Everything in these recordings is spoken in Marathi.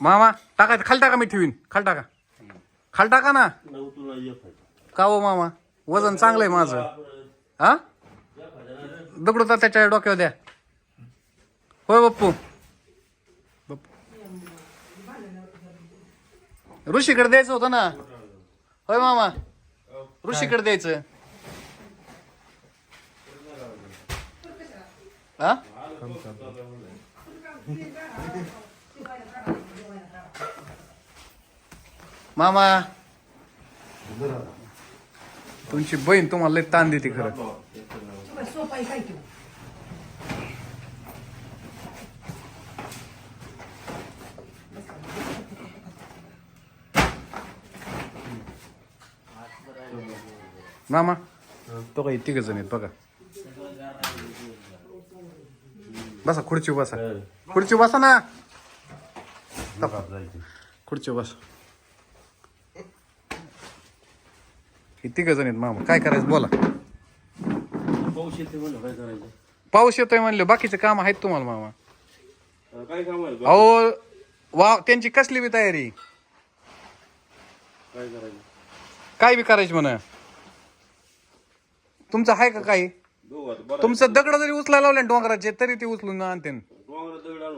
मामा टाका खाली टाका मी ठेवीन. खाली टाका. खाली टाका ना. नऊ तुला एक आहे. का हो मामा? वजन चांगलं आहे माझं. हा? दगडू तर त्याच्या डोक्यावर द्या. होय बाप्पू. बाप्पू. ऋषीकडे द्यायचं होतं ना. होय मामा. ऋषीकडे द्यायचं. हा? मामा. तुमची बहीण तुम्हाला लय ताण देते खरं. मामा. तो काही तिघ जण आहेत बघा. बसा खुर्ची बसा. खुर्ची बसा ना. खुर्ची बस. हे तिघ जण आहेत मामा. काय करायचं बोला. पाऊस येते म्हणलं काय करायचं? पाऊस येतोय म्हणले बाकीचे काम आहेत तुम्हाला मामा. काय काम आहे? अहो वा त्यांची कसली बी तयारी? काय करायचं? काय बी करायची म्हणा. तुमचं आहे का काही? बघू आता बरं तुमचं दगड जरी उचलायला लावले ना डोंगराचे तरी ते उचलून आणते.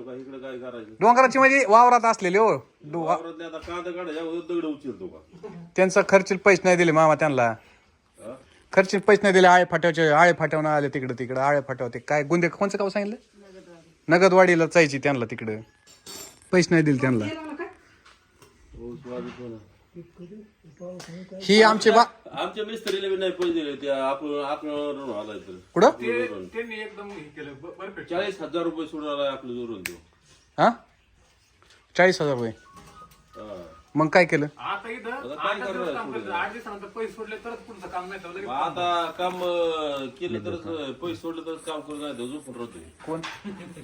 का? इकडे काय करायचं? डोंगराची म्हणजे वावरात असलेले हो. डो- वा- वावरातले आता कांदा काढायच्या अगोदर दगड उचलतो का? त्यांचा खर्चिल पैसे नाही दिले मामा त्यांना. हा? खर्चिल पैसे नाही दिले आळे फाट्याचे आळे फाट्यावून आले तिकडे तिकडे आळे फाट्यावर ते काय गुंदे कोणचं गाव सांगितलं? नगदवाडीला जायची त्यांना तिकडे. पैसे नाही दिले त्यांना. ही आमचे बा आमच्या मिस्त्रीला बी नाही पैसे दिले ते आपण आपण आलाय तर कुठं? त्यांनी एकदम हे केलं ब- परफेक्ट चाळीस हजार रुपये सोडून आलाय आपलं जोरून तो हा? चाळीस हजार रुपये. हा. मग काय केलं? आता इथं आता काय आठ दिवस करणार काम पुढे? करायचं आठ दिवसानंतर पैसे सोडले तरच पुढचं काम नाही तर लगेच मग आता काम अं, केलं तरच पैसे सोडले तरच काम करून झोपून राहतोय. कोण?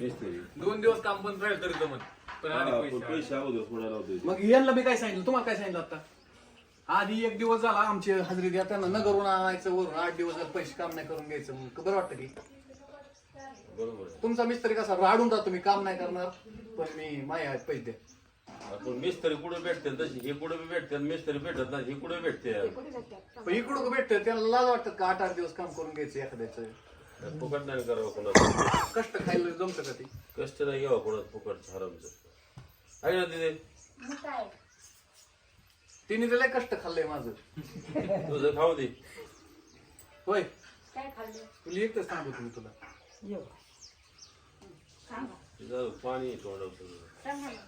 मिस्त्री दोन दिवस काम बंद राहील तरी जमत पण आधी पण पैसे पैसे अगोदर सोडायला होते. मग यांना बी काय सांगितलं? तुम्हाला काय सांगितलं आता? आधी एक दिवस झाला आमची हजेरी द्या त्यांना नगरून आणायचं वरून आठ दिवस झाले पैसे काम नाही करून घ्यायचं मग बरं वाटतं की? बरोबर. तुमचा मिस्त्री कसा? राडून राहतो मी काम नाही करणार पण मी माय आहेत पैसे द्या. आपण मिस्त्री कुठे भेटते तशी हे कुठे बी भेटते मिस्त्री भेटत नाही हे कुठे भेटते? पण इकडं भेटतं? त्यांना लाज वाटतं का आठ आठ दिवस काम करून घ्यायचं एखाद्याचं? फुकट नाही करावं कोणाचं. कष्ट खायला जमतं का ते? कष्ट नाही घ्यावं कोणाचं फुकट हरामचं. आहे ना तिथे? तिने तर लय कष्ट खाल्लंय माझं. तुझं खाऊ दे. होय. काय खाल्लं? तुला एकच सांगतो तुम्ही तुला. तिथं पाणी तोंडावर. सांगा ना.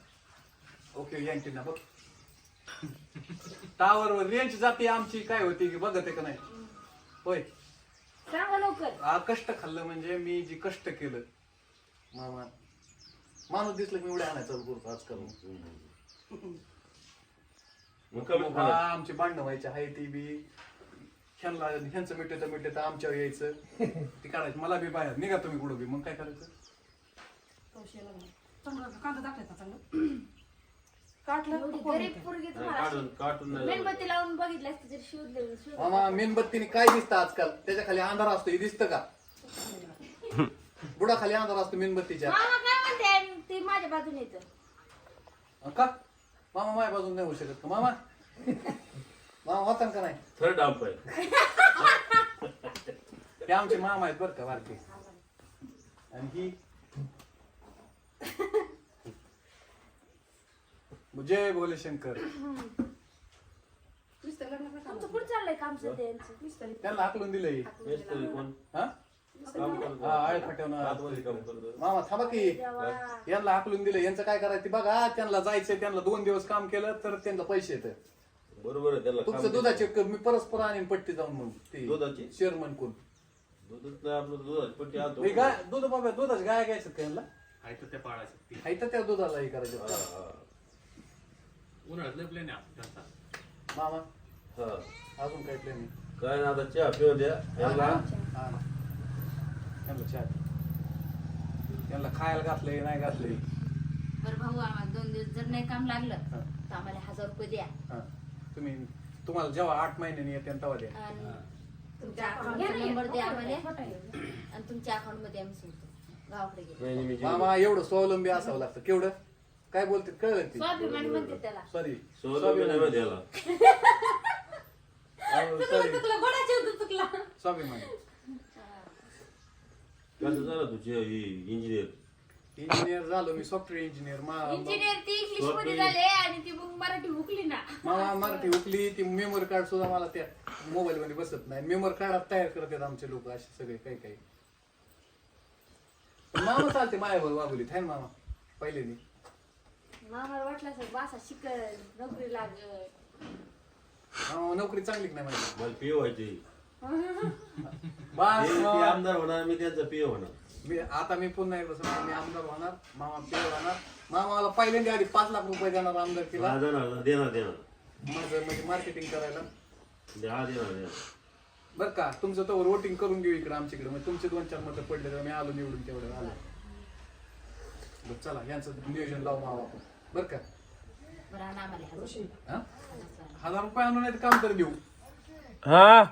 ओके यांची ना बघ. टावर रेंज जाते आमची काय होती की बघत आहे का नाही? होय. सांगा लवकर. हा कष्ट खाल्लं म्हणजे मी जे कष्ट केलं. मामा माणूस दिसलं की मी उड्या आणायचा करतो आजकाल. मग कमी हा, खाणार. आमची भांडणं व्हायची आहे ती बी. ह्यांना ह्यांचं मिठे तर मिठे तर आमच्यावर यायचं. ती काढायचं मला बी बाहेर. निघा तुम्ही कुठं बी. मग काय करायचं? चांगलं कांदा टाकायचा चांगलं. काटलं एवढी का गरीब पोरगी नाही, तुम्हाला काढून काढून नाही लावलं. मेणबत्ती लावून बघितलं असतं तरी शोधलं शोधलं. मामा मेणबत्तीने काय दिसतं आजकाल? त्याच्याखाली अंधार असतो हे दिसतं का? बुडा खाली अंधार असतो मेणबत्तीच्या. मामा काय म्हणते? ती माझ्या बाजूने येतं. का? मामा माझ्या बाजून नाही होऊ शकत का मामा? मामा होता का नाही? थर्ड डांप आहे. हे आमचे मामा आहेत बरं का बारके. आणि ही जय भोले शंकर। नुसतं लग्नाचं काम. तुमचं कुठं चाललंय काम सध्या यांचं. नुसतं त्यांना आकलून दिलंय. कोण? हा? काम करतो. हा आळे फाट्यावनं आतमध्ये काम करतो. मामा थांबा की. देवा. यांना आकलून दिलं यांचं काय करायचं ते बघा. त्यांना जायचंय त्यांना दोन दिवस काम केलं तर त्यांना पैसे येत. बरोबर आहे त्याला तुमचं काम दुधाचे क- मी परस्पर आणीन पट्टी जाऊन मग ते दुधाची? शेअरमन कोण? दूधच नाही आपलं दुधाची पट्टी आणतो. हे गाय दूध बाबा दुधाच गाय घ्यायचं का यांना आहे तर त्या पाळायचं. ती हाय तर त्या दुधाला हे करायचं. हा, हा. उन्हाळ्यात लय प्लॅन आहे मामा. हा. अजून काय प्लॅन काय ना आता चहा पिऊ द्या. याला यांना चहा यांना खायला घातलंय नाही घातलंय. बरं भाऊ आम्हाला दोन दिवस जर नाही काम लागलं हा. तर आम्हाला हजार रुपये द्या. हा. तुम्ही तुम्हाला जेव्हा आठ महिन्यांनी येते तेव्हा द्या. आणि तुमच्या अकाउंटचा नंबर द्या आम्हाला. आणि तुमच्या अकाउंटमध्ये आम्ही सोडतो. गावाकडे गेलो. नाही, मी जेवण- मामा एवढं स्वावलंबी असावं लागतं. केवढं? काय बोलते? कळलं ते स्वाभिमानी म्हणते त्याला. सॉरी स्वाभिमानी. कसं झालं तुझे इंजिनियर इंजिनियर झालो मी सॉफ्टवेअर इंजिनियर इंजिनियर ती इंग्लिशमध्ये झाले आणि ती मग मराठी हुकली ना. मामा मराठी उकली ती मेमरी कार्ड सुद्धा मला त्या मोबाईल मध्ये बसत नाही. मेमरी कार्ड तयार करतात आमचे लोक असे सगळे काही काही पण मामा चालते माझ्यावर वागुलीत आहे ना मामा? पहिले मामाला वाटलं असं बासा शिकल नोकरी लागल. मामा नोकरी चांगली की नाही माझी मला पिओ व्हायची बस ते. आमदार होणार मी त्यांचा पिओ होणार. मी आता मी पुन्हा एकदा सांगतो मी आमदार होणार मामा पेर होणार मामा मला पहिल्यांदा आधी पाच लाख रुपये देणार आमदार केला हा, देणार देणार देणार माझं म्हणजे मार्केटिंग करायला. दे- हा देणार देणार. बरं का तुमचं तर वोटिंग करून घेऊ इकडे आमच्याकडे. मग तुमचे दोन चार मतं पडले तर मी आलो निवडून तेवढं. आलो बरं चला यांचं नियोजन लावू मावा आपण. बरं का? हजार रुपये आणून काम तर देऊ हा?